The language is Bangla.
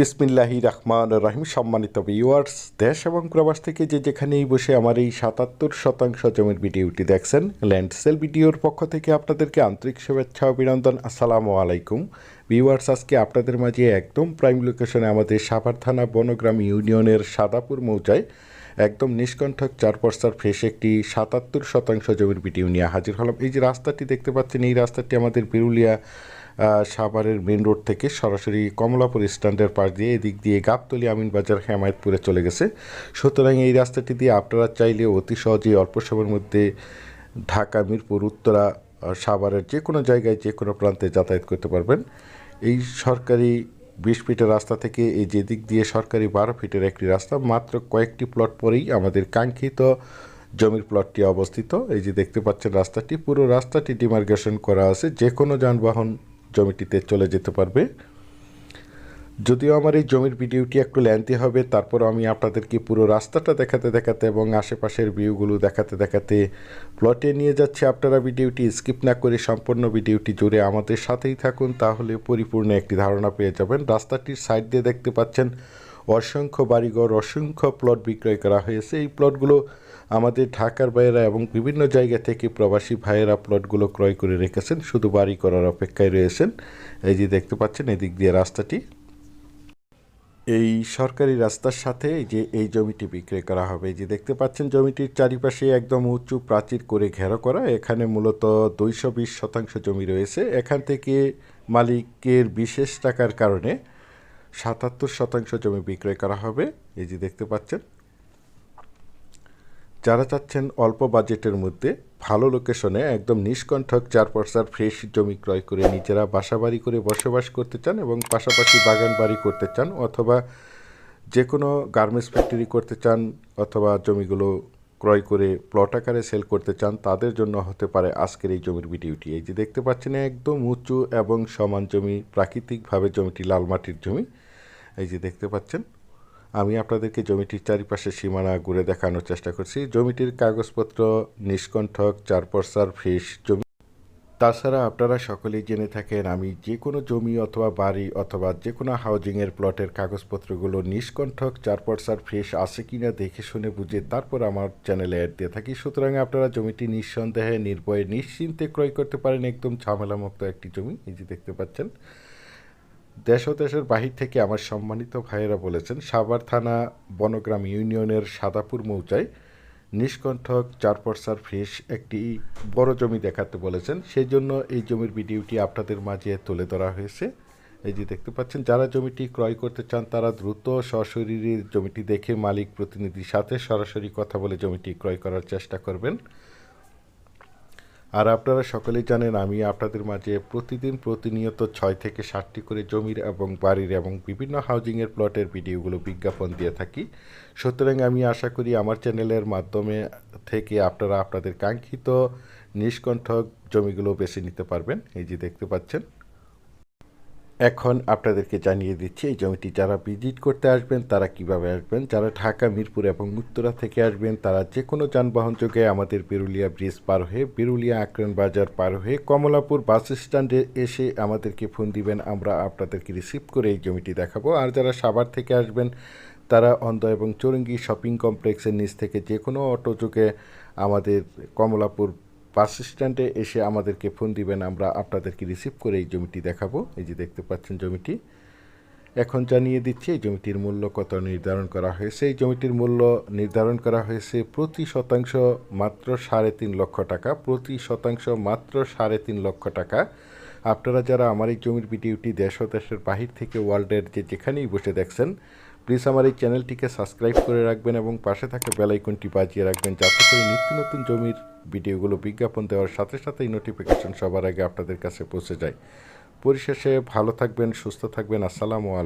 বিসমিল্লাহি রহমান রহিম। সম্মানিত ভিউয়ার্স দেশ এবং প্রবাস থেকে যে যেখানেই বসে আমার এই সাতাত্তর শতাংশ জমির ভিডিওটি দেখছেন ল্যান্ড সেল ভিডিওর পক্ষ থেকে আপনাদেরকে আন্তরিক শুভেচ্ছা, অভিনন্দন, আসসালামু আলাইকুম। ভিউয়ার্স আজকে আপনাদের মাঝে একদম প্রাইম লোকেশনে আমাদের সাভার থানা বনগ্রাম ইউনিয়নের সাদাপুর মৌজায় একদম নিষ্কণ্ঠক চার পর্সার ফ্রেশ একটি সাতাত্তর শতাংশ জমির ভিডিও নিয়ে হাজির হলাম। এই যে রাস্তাটি দেখতে পাচ্ছেন, এই রাস্তাটি আমাদের বিরুলিয়া সাভারের মেন রোড থেকে সরাসরি কমলাপুর স্ট্যান্ডের পাশ দিয়ে এদিক দিয়ে গাবতলি আমিন বাজার হেমায়তপুরে চলে গেছে। সুতরাং এই রাস্তাটি দিয়ে আপনারা চাইলে অতি সহজেই অল্প সময়ের মধ্যে ঢাকা, মিরপুর, উত্তরা সাভারের যে কোনো জায়গায় যে কোনো প্রান্তে যাতায়াত করতে পারবেন। এই সরকারি বিশ ফিটের রাস্তা থেকে এই যে দিক দিয়ে সরকারি বারো ফিটের একটি রাস্তা, মাত্র কয়েকটি প্লট পরেই আমাদের কাঙ্ক্ষিত জমির প্লটটি অবস্থিত। এই যে দেখতে পাচ্ছেন রাস্তাটি, পুরো রাস্তাটি ডিমার্গেশন করা আছে। যে কোনো যানবাহন জমিটিতে চলে যেতে পারবে। যদিও আমার এই জমির ভিডিওটি একটু ল্যান্তি হবে তারপর আমি আপনাদেরকে পুরো রাস্তাটা দেখাতে দেখাতে এবং আশেপাশের ভিউগুলো দেখাতে দেখাতে প্লটে নিয়ে যাচ্ছি। আপনারা ভিডিওটি স্কিপ না করে সম্পূর্ণ ভিডিওটি জুড়ে আমাদের সাথেই থাকুন, তাহলে পরিপূর্ণ একটি ধারণা পেয়ে যাবেন। রাস্তাটির সাইড দিয়ে দেখতে পাচ্ছেন অসংখ্য বাড়িঘর, অসংখ্য প্লট বিক্রয় করা হয়েছে। এই প্লটগুলো আমাদের ঢাকার ভাইয়েরা এবং বিভিন্ন জায়গা থেকে প্রবাসী ভাইয়েরা প্লটগুলো ক্রয় করে রেখেছেন। শুধু বাড়ি করার অপেক্ষায় রয়েছেন। এই যে দেখতে পাচ্ছেন, এদিক দিয়ে রাস্তাটি। এই সরকারি রাস্তার সাথে যে এই জমিটি বিক্রয় করা হবে যে দেখতে পাচ্ছেন, জমিটির চারিপাশে একদম উঁচু প্রাচীর করে ঘেরা করা। এখানে মূলত দুইশো বিশ শতাংশ জমি রয়েছে। এখান থেকে মালিকের বিশেষ টাকার কারণে সাতাত্তর শতাংশ জমি বিক্রয় করা হবে। এই যে দেখতে পাচ্ছেন, যারা চাচ্ছেন অল্প বাজেটের মধ্যে ভালো লোকেশনে একদম নিষ্কণ্ঠক চার পর্সার ফ্রেশ জমি ক্রয় করে নিজেরা বাসা বাড়ি করে বসবাস করতে চান এবং পাশাপাশি বাগান বাড়ি করতে চান অথবা যে কোনো গার্মেন্টস ফ্যাক্টরি করতে চান অথবা জমিগুলো ক্রয় করে প্লট আকারে সেল করতে চান, তাদের জন্য হতে পারে আজকের এই জমির ভিডিওটি। এই যে দেখতে পাচ্ছেন, একদম উঁচু এবং সমান জমি, প্রাকৃতিকভাবে জমিটি লাল মাটির জমি। এই যে দেখতে পাচ্ছেন, আমি আপনাদেরকে জমিটির চারিপাশে সীমানা ঘুরে দেখানোর চেষ্টা করছি। জমিটির কাগজপত্র, নিষ্কণ্ঠক চার পর্সার ফিস জমি। তাছাড়া আপনারা সকলেই জেনে থাকেন, আমি যে কোনো জমি অথবা বাড়ি অথবা যে কোনো হাউজিংয়ের প্লটের কাগজপত্রগুলো নিষ্কণ্ঠক, চার পর্সার ফ্রেশ আছে কি না দেখে শুনে বুঝে তারপর আমার চ্যানেলে অ্যাড দিয়ে থাকি। সুতরাং আপনারা জমিটি নিঃসন্দেহে, নির্ভয়ে, নিশ্চিন্তে ক্রয় করতে পারেন। একদম ঝামেলামুক্ত একটি জমি, এই যে দেখতে পাচ্ছেন। দেশ ও দেশের বাহির থেকে আমার সম্মানিত ভাইয়েরা বলেছেন, সাভার থানা বনগ্রাম ইউনিয়নের সাদাপুর মৌজায় নিষ্কণ্ঠক চার পর্সার ফ্রেশ একটি বড় জমি দেখাতে বলেছেন। সেই জন্য এই জমির ভিডিওটি আপনাদের মাঝে তুলে ধরা হয়েছে। এই যে দেখতে পাচ্ছেন, যারা জমিটি ক্রয় করতে চান, তারা দ্রুত সশরীরে জমিটি দেখে মালিক প্রতিনিধির সাথে সরাসরি কথা বলে জমিটি ক্রয় করার চেষ্টা করবেন। আর আপনারা সকলেই জানেন, আমি আপনাদের মাঝে প্রতিদিন প্রতিনিয়ত ছয় থেকে সাতটি করে জমির এবং বাড়ির এবং বিভিন্ন হাউজিংয়ের প্লটের ভিডিওগুলো বিজ্ঞাপন দিয়ে থাকি। সুতরাং আমি আশা করি আমার চ্যানেলের মাধ্যমে থেকে আপনারা আপনাদের কাঙ্ক্ষিত, নিষ্কণ্ঠক জমিগুলো বেছে নিতে পারবেন। এই যে দেখতে পাচ্ছেন এখন আপনাদেরকে জানিয়ে দিচ্ছি, এই জমিটি যারা ভিজিট করতে আসবেন, তারা কীভাবে আসবেন? যারা ঢাকা, মিরপুর এবং উত্তরা থেকে আসবেন, তারা যে কোনো যানবাহন যোগে আমাদের বিরুলিয়া ব্রিজ পার হয়ে, বিরুলিয়া আক্রন বাজার পার হয়ে কমলাপুর বাস স্ট্যান্ডে এসে আমাদেরকে ফোন দিবেন। আমরা আপনাদেরকে রিসিভ করে এই জমিটি দেখাবো। আর যারা সাভার থেকে আসবেন, তারা অন্ধ এবং চৌরঙ্গি শপিং কমপ্লেক্সের নিচ থেকে যে কোনো অটো যোগে আমাদের কমলাপুর বাস স্ট্যান্ডে এসে আমাদেরকে ফোন দিবেন, আমরা আপনাদেরকে রিসিভ করে এই জমিটি দেখাবো। এই যে দেখতে পাচ্ছেন জমিটি। এখন জানিয়ে দিচ্ছি, এই জমিটির মূল্য কত নির্ধারণ করা হয়েছে। এই জমিটির মূল্য নির্ধারণ করা হয়েছে প্রতি শতাংশ মাত্র সাড়ে তিন লক্ষ টাকা। প্রতি শতাংশ মাত্র সাড়ে তিন লক্ষ টাকা। আপনারা যারা আমার এই জমির ভিডিওটি দেশ ও দেশের বাহির থেকে, ওয়ার্ল্ডের যে যেখানেই বসে দেখছেন প্লিজ আমার এই চ্যানেলটিকে সাবস্ক্রাইব করে রাখবেন এবং পাশে থাকা বেলাইকনটি বাজিয়ে রাখবেন যাতে করে নিত্য নতুন জমির ভিডিওগুলো বিজ্ঞাপন দেওয়ার সাথে সাথেই নোটিফিকেশন সবার আগে আপনাদের কাছে পৌঁছে যায়। পরিশেষে ভালো থাকবেন, সুস্থ থাকবেন। আসসালামু আলাইকুম।